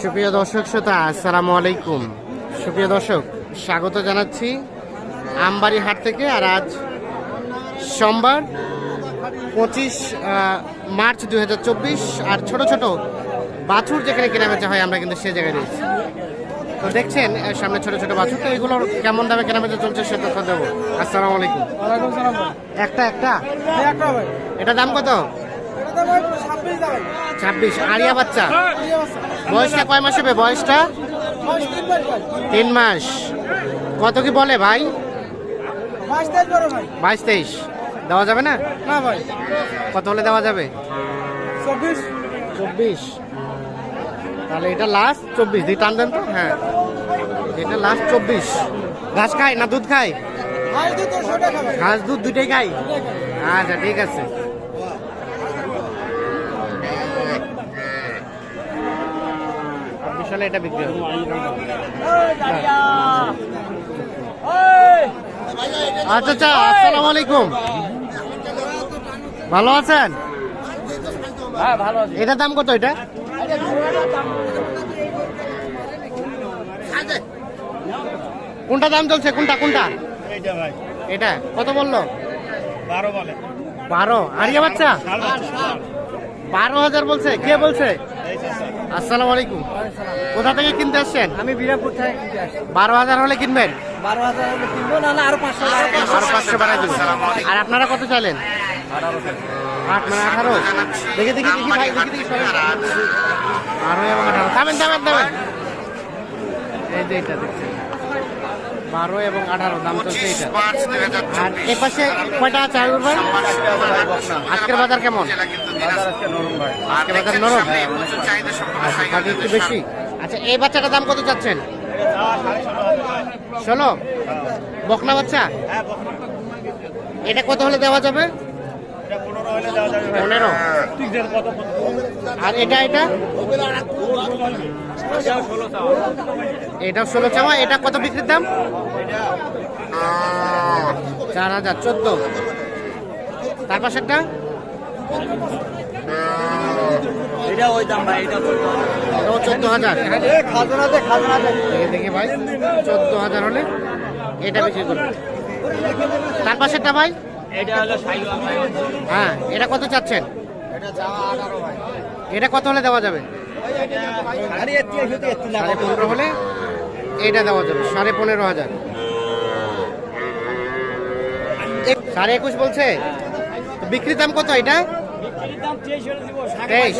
সুপ্রিয় দর্শক শ্রোতা আসসালামু আলাইকুম। সুপ্রিয় দর্শক স্বাগত জানাচ্ছি আমবাড়ি হাট থেকে আর আজ সোমবার পঁচিশ মার্চ দু হাজার চব্বিশ আর ছোট ছোট বাছুর যেখানে কেনা বেচা হয় আমরা কিন্তু সে জায়গায় রয়েছি। তো দেখছেন সামনে ছোট ছোট বাছুর তো এগুলোর কেমন দামে কেনা বেচা চলছে সে তথ্য দেবো। আসসালামু আলাইকুম। একটা একটা। এই এটা দাম কত? ছাব্বিশ আরিয়া বাচ্চা। বয়সটা কয় মাস হবে? বয়সটা? তিন মাস কত কি বলে ভাই? বাইশ তেইশ দেওয়া যাবে না? না ভাই। কত হলে দেওয়া যাবে? চব্বিশ। চব্বিশ। তাহলে এটা লাস্ট চব্বিশ। দিয়ে টান দেন তো? হ্যাঁ। এটা লাস্ট চব্বিশ। ঘাস খায় না দুধ খায়? ঘাস দুধ দুইটাই খাই আচ্ছা ঠিক আছে। চব্বিশ এটা বিক্রি হবে। আচ্ছা আচ্ছা আসসালামু আলাইকুম। ভালো আছেন? এটার দাম কত এটা? কোনটা দাম চলছে? কোনটা কোনটা? এটা? কত বলল? বারো বলে। বারো। আরিয়া বাচ্চা? বারো হাজার বলছে। কে বলছে? আসসালামু আলাইকুম। কোথা থেকে কিনতে আসছেন? আমি বিরামপুর থেকে কিনতে আসছি। বারো হাজার হলে কিনবেন? বারো হাজার হলে কিনবো না না আরও পাঁচশো আরও পাঁচশো বাড়াই দেবেন আর আপনারা কত চাইলেন? আট মানে আঠারো। দেখে দেখি দেখি ভাই দেখি দেখি। এবং আঠারো। থামেন থামেন থামেন। এই যে এটা দেখছেন। বারো এবং আঠারো দাম চলছে এটা আর এ পাশে কয়টা আছে আয়ুর ভাই? আজকের বাজার কেমন? আজকে বাজার নরম আচ্ছা, একটু বেশি? আচ্ছা এই বাচ্চাটার দাম কত চাচ্ছেন? ষোলো? বকনা বাচ্চা? এটা কত হলে দেওয়া যাবে? পনেরো আর এটা এটা? এটা ষোলো চাওয়া এটা কত বিক্রির দাম? চার হাজার চোদ্দ। তার পাশেরটা? এটা ওই দাম ভাই এটা চোদ্দ হাজার। দেখে দেখে ভাই চোদ্দ হাজার হলে এটা বিক্রি করবে। তার পাশেরটা ভাই? হ্যাঁ এটা কত চাচ্ছেন? এটা কত হলে দেওয়া যাবে? সাড়ে পনেরো হলে এটা দেওয়া যাবে সাড়ে পনেরো হাজার। এক- সাড়ে একুশ বলছে? বিক্রির দাম কত এটা? তেইশ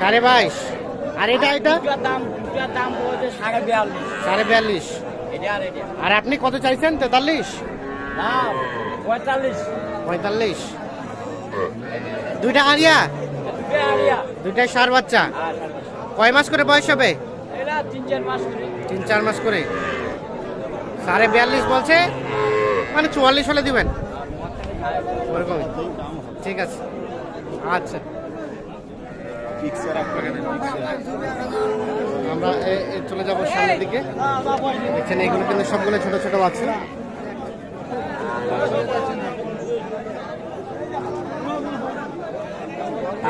সাড়ে বাইশ। আর এটা এটা? সাড়ে বিয়াল্লিশ। সাড়ে বিয়াল্লিশ। আর আপনি কত চাইছেন? তেতাল্লিশ? পঁয়তাল্লিশ। পঁয়তাল্লিশ। দুইটা আরিয়া? দুইটাই সার বাচ্চা। কয় মাস করে বয়স হবে? তিন চার মাস করে। তিন চার মাস করে। সাড়ে বিয়াল্লিশ বলছে? মানে চুয়াল্লিশ হলে দিবেন। ওরকমই। ঠিক আছে। আচ্ছা। আমরা চলে যাব সামনের দিকে। দেখছেন এগুলো কিন্তু সবগুলো ছোট ছোট বাচ্চা।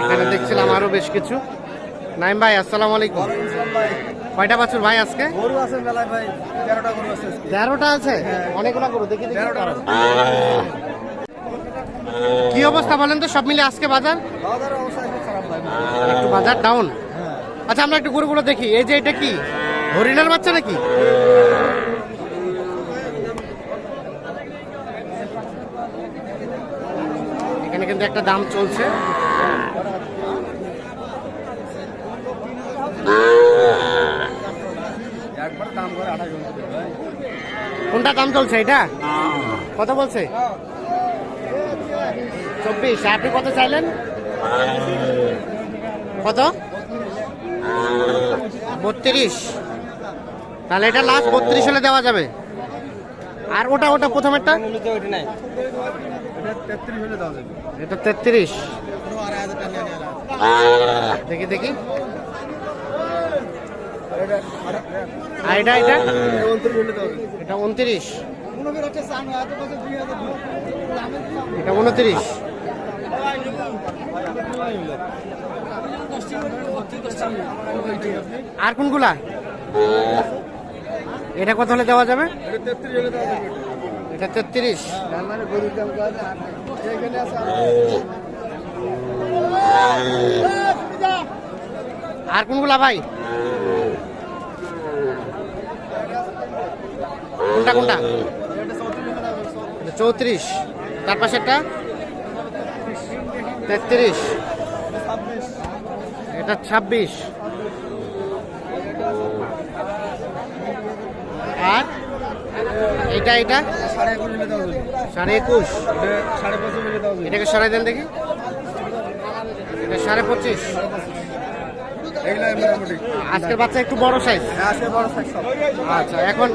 এখানে দেখছিলাম আরও বেশ কিছু। নাইম ভাই আসসালামু আলাইকুম। কয়টা বাছুর ভাই আজকে? গরু আছে মেলায় ভাই তেরোটা গরু আছে তেরোটা আছে? অনেকগুলো করো দেখি দেখি। কি অবস্থা বলেন তো সব মিলে আজকে বাজার? বাজার অবস্থা একটু খারাপ ভাই। একটু বাজার ডাউন আচ্ছা আমরা একটু গরুগুলো দেখি। এই যে এটা কি? হরিণের বাচ্চা নাকি? এখানে কিন্তু একটা দাম চলছে। কোনটা দাম চলছে এটা? কত বলছে? চব্বিশ। আপনি কত চাইলেন? কত? বত্রিশ। তাহলে এটা লাস্ট বত্রিশ হলে দেওয়া যাবে। আর ওটা ওটা প্রথমেরটা? ওইটা নাই এটা তেত্রিশ দেখি দেখি। আর এটা এটা উনত্রিশ এটা উনত্রিশ। এটা আর কোনগুলা? এটা কত হলে দেওয়া যাবে? তেত্রিশ হলে দেওয়া যাবে। এটা তেত্রিশ। আর কোনগুলা ভাই? কোনটা কোনটা? চৌত্রিশ। তার পাশেরটা? তেত্রিশ। এটা ছাব্বিশ। আর? এটা এটা সাড়ে একুশ এটাকে সরাই দেন দেখি। এটা সাড়ে পঁচিশ। আজকের বাচ্চা একটু বড় সাইজ হ্যাঁ, সাইজ আচ্ছা এখন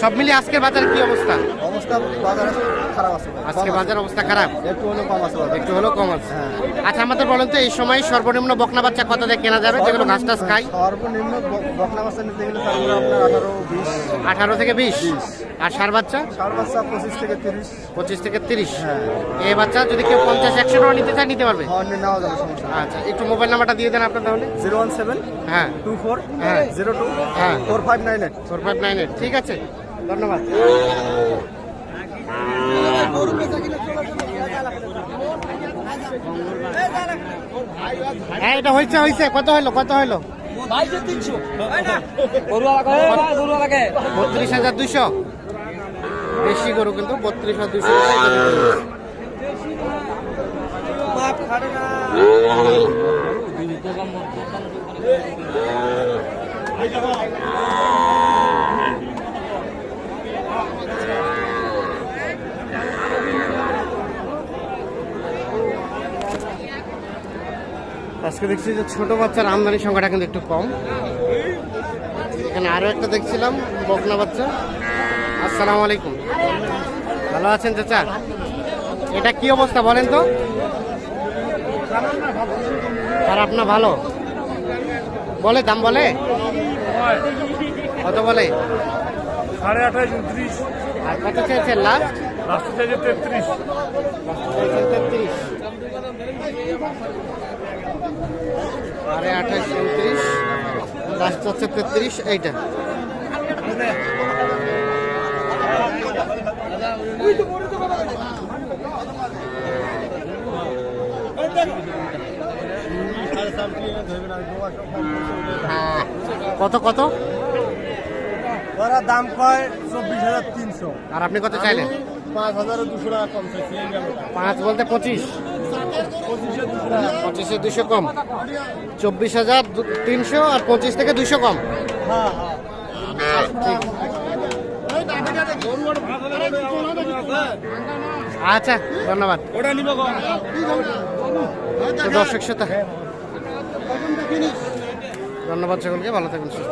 সব মিলিয়ে আজকের বাজার কি অবস্থা? অবস্থা বাজারে খারাপ আছে। আজকে বাজার অবস্থা খারাপ? একটু হলেও কম আছে একটু হলেও কম আছে। হ্যাঁ। আচ্ছা আমাদের বলেন তো এই সময় সর্বনিম্ন বকনা বাচ্চা কত দিয়ে কেনা যাবে? যেগুলো ঘাস টাস খায়? সর্বনিম্ন বকনা বাচ্চা নিতে গেলে তারপরে আপনার আঠারো বিশ। আঠারো থেকে বিশ? আর সার বাচ্চা? পঁচিশ থেকে তিরিশ। পঁচিশ থেকে তিরিশ। হ্যাঁ। এই বাচ্চা যদি কেউ পঞ্চাশ একশো টাকা নিতে চায় নিতে পারবে? হর্নে নেওয়া যাবে সমস্যা আচ্ছা একটু মোবাইল নাম্বারটা দিয়ে দেন আপনার তাহলে। জিরো ওয়ান সেভেন হ্যাঁ। টু ফোর হ্যাঁ। জিরো টু হ্যাঁ। Four five nine eight. Four five nine eight ঠিক আছে। ধন্যবাদ। হ্যাঁ এটা হয়েছে হয়েছে কত হইল কত হইল? বত্রিশ হাজার দুইশো। বেশি গরু কিন্তু বত্রিশ হাজার দুইশো। আজকে দেখছি যে ছোট বাচ্চার আমদানি সংখ্যাটা কিন্তু একটু কম। এখানে আরও একটা দেখছিলাম বকনা বাচ্চা। আসসালামু আলাইকুম। ভালো আছেন চাচা? এটা কি অবস্থা বলেন তো? খারাপ না ভালো? বলে দাম বলে? কত বলে? সাড়ে আঠাশ উনত্রিশ। আর কত চেয়েছেন লাস্ট লাস্ট চাইছে তেত্রিশ। তেত্রিশ। সাড়ে আঠাশ উনত্রিশ লাস্ট হচ্ছে তেত্রিশ এইটা। কত কত? ওরা দাম কয়? চব্বিশ হাজার তিনশো। আর আপনি কত চাইলেন? পাঁচ হাজার দুশো টাকা কম চাইছি পাঁচ বলতে পঁচিশ। পঁচিশে দুশো কম। চব্বিশ হাজার তিনশো আর পঁচিশ থেকে দুশো কম। আচ্ছা ধন্যবাদ। দর্শক শ্রোতা, ধন্যবাদ সকলকে, ভালো থাকুন, সুস্থ।